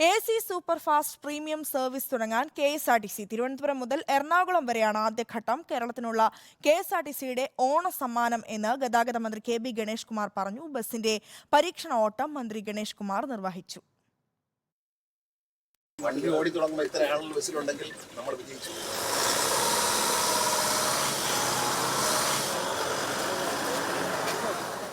A C super fast premium service തുടങ്ങാൻ K S R T C Thiruvananthapuram മുതൽ എറണാകുളം വരെയാണ് ആദ്യഘട്ടം. കേരളത്തിനുള്ള കെ എസ് ആർ ടി സിയുടെ ഓണ സമ്മാനം എന്ന് ഗതാഗത മന്ത്രി കെ ബി ഗണേഷ് കുമാർ പറഞ്ഞു. ബസിന്റെ പരീക്ഷണ ഓട്ടം മന്ത്രി ഗണേഷ് കുമാർ നിർവഹിച്ചു. വണ്ടി ഓടി തുടങ്ങുമ്പോൾ ഇത്ര ആളുകൾ ബസ്സിലുണ്ടെങ്കിൽ നമ്മൾ വിജയിച്ചു.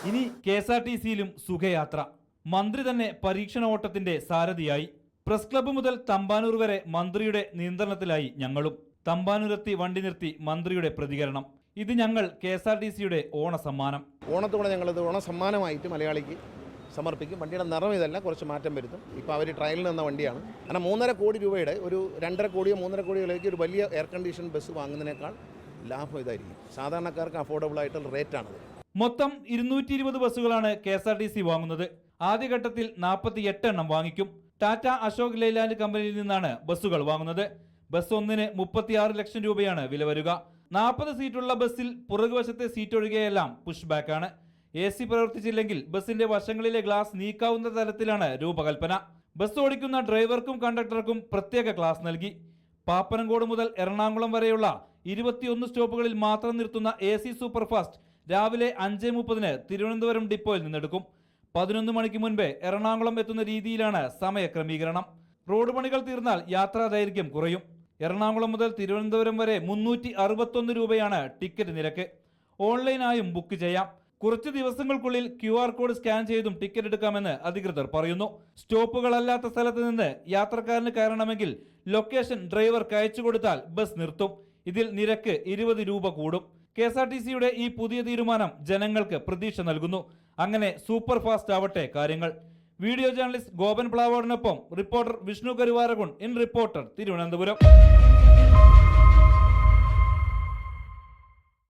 ഇനി കെ എസ് ആർ ടി സിയിലും സുഖയാത്ര. മന്ത്രി തന്നെ പരീക്ഷണ ഓട്ടത്തിന്റെ സാരഥിയായി. പ്രസ് ക്ലബ് മുതൽ തമ്പാനൂർ വരെ മന്ത്രിയുടെ നിയന്ത്രണത്തിലായി ഞങ്ങളും. തമ്പാനൂരെത്തി വണ്ടി നിർത്തി മന്ത്രിയുടെ പ്രതികരണം. ഇത് ഞങ്ങൾ കെ എസ് ആർ ടി സിയുടെ ഓണസമ്മാനം. ഓണത്തോടെ ഞങ്ങളിത് ഓണ സമ്മാനമായിട്ട് മലയാളിക്ക് സമർപ്പിക്കും. വണ്ടിയുടെ നിറം ഇതല്ല കുറച്ച് മാറ്റം വരുത്തും. ഇപ്പോൾ അവർ ട്രയലിൽ നിന്ന വണ്ടിയാണ്. കാരണം മൂന്നര കോടി രൂപയുടെ ഒരു രണ്ടര കോടിയോ മൂന്നര കോടിയോയിലേക്ക് ഒരു വലിയ എയർ കണ്ടീഷൻ ബസ് വാങ്ങുന്നതിനേക്കാൾ ലാഭം ഇതായിരിക്കും. സാധാരണക്കാർക്ക് അഫോർഡബിൾ ആയിട്ടുള്ള റേറ്റാണത് മൊത്തം ഇരുന്നൂറ്റി ഇരുപത് ബസ്സുകളാണ് K S R T C വാങ്ങുന്നത്. ആദ്യഘട്ടത്തിൽ നാൽപ്പത്തി എട്ട് എണ്ണം വാങ്ങിക്കും. ടാറ്റ അശോക് ലൈലാൻഡ് കമ്പനിയിൽ നിന്നാണ് ബസ്സുകൾ വാങ്ങുന്നത്. ബസ് ഒന്നിന് മുപ്പത്തിയാറ് ലക്ഷം രൂപയാണ് വില വരിക. നാൽപ്പത് സീറ്റുള്ള ബസ്സിൽ പുറകുവശത്തെ സീറ്റ് ഒഴികെയെല്ലാം പുഷ് ബാക്കാണ് എ സി പ്രവർത്തിച്ചില്ലെങ്കിൽ ബസ്സിന്റെ വശങ്ങളിലെ ഗ്ലാസ് നീക്കാവുന്ന തരത്തിലാണ് രൂപകൽപ്പന. ബസ് ഓടിക്കുന്ന ഡ്രൈവർക്കും കണ്ടക്ടർക്കും പ്രത്യേക ക്ലാസ് നൽകി. പാപ്പനംകോട് മുതൽ എറണാകുളം വരെയുള്ള ഇരുപത്തിയൊന്ന് സ്റ്റോപ്പുകളിൽ മാത്രം നിർത്തുന്ന എ സി സൂപ്പർഫാസ്റ്റ് രാവിലെ അഞ്ച് മുപ്പതിന് തിരുവനന്തപുരം ഡിപ്പോയിൽ നിന്നെടുക്കും. പതിനൊന്ന് മണിക്ക് മുൻപേ എറണാകുളം എത്തുന്ന രീതിയിലാണ് സമയക്രമീകരണം റോഡ് പണികൾ തീർന്നാൽ യാത്രാ ദൈർഘ്യം കുറയും. എറണാകുളം മുതൽ തിരുവനന്തപുരം വരെ മുന്നൂറ്റി അറുപത്തൊന്ന് രൂപയാണ് ടിക്കറ്റ് നിരക്ക്. ഓൺലൈനായും ബുക്ക് ചെയ്യാം. കുറച്ച് ദിവസങ്ങൾക്കുള്ളിൽ ക്യു ആർ കോഡ് സ്കാൻ ചെയ്തും ടിക്കറ്റ് എടുക്കാമെന്ന് അധികൃതർ പറയുന്നു. സ്റ്റോപ്പുകളല്ലാത്ത സ്ഥലത്ത് നിന്ന് യാത്രക്കാരന് കയറണമെങ്കിൽ ലൊക്കേഷൻ ഡ്രൈവർ അയച്ചു കൊടുത്താൽ ബസ് നിർത്തും. ഇതിൽ നിരക്ക് ഇരുപത് രൂപ കൂടും. കെ എസ് ആർ ടി സിയുടെ ഈ പുതിയ തീരുമാനം ജനങ്ങൾക്ക് പ്രതീക്ഷ നൽകുന്നു. അങ്ങനെ സൂപ്പർ ഫാസ്റ്റ് ആവട്ടെ കാര്യങ്ങൾ. Video journalist Gopan പ്ലാവോടിനൊപ്പം reporter Vishnu Karuvarakund in reporter Thiruvananthapuram.